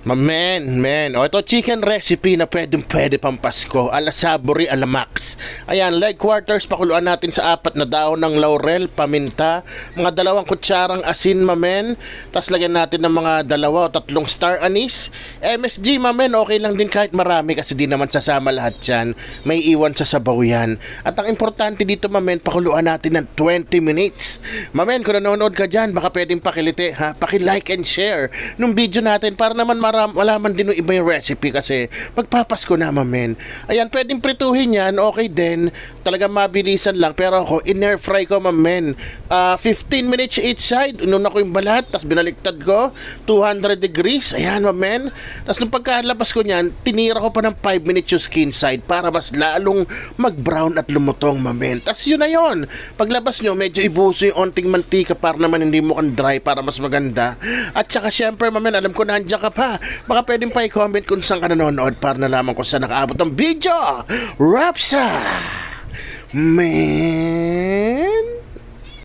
Mamen, men. O ito chicken recipe na pwedeng pwede pang Pasko. Ala Sabori, ala Max. Ayan, leg quarters, pakuluan natin sa apat na daon ng laurel, paminta, mga dalawang kutsarang asin, mamen. Tapos lagyan natin ng mga dalawa o tatlong star anise. MSG, mamen, okay lang din kahit marami kasi di naman sasama lahat yan. May iwan sa sabaw yan. At ang importante dito, mamen, pakuluan natin ng 20 minutes. Mamen, kung nanonood ka dyan, baka pwedeng pakilite, ha? Paki-like and share nung video natin para naman maram, malaman din ng iba yung recipe kasi magpapasko na, mamen. Ayan, pwedeng prituhin yan, okay din. Talagang mabilisan lang. Pero ako, in-air fry ko, mamen. Ah, 15 minutes each side. Inuna ko yung balat, tapos binaliktad ko. 200 degrees. Ayan, mamen. Tapos nung pagkalabas ko niyan, tinira ko pa ng 5 minutes yung skin side para mas lalong mag-brown at lumutong, mamen. Tapos yun na yun. Paglabas nyo, medyo ibuso yung onting mantika para naman hindi mo kan dry para mas maganda. At saka syempre, mamen, alam ko nandiyan ka pa. Baka pwedeng pa i-comment kung saan ka nanonood para nalaman ko saan nakaabot ng video. Rapsa! Man!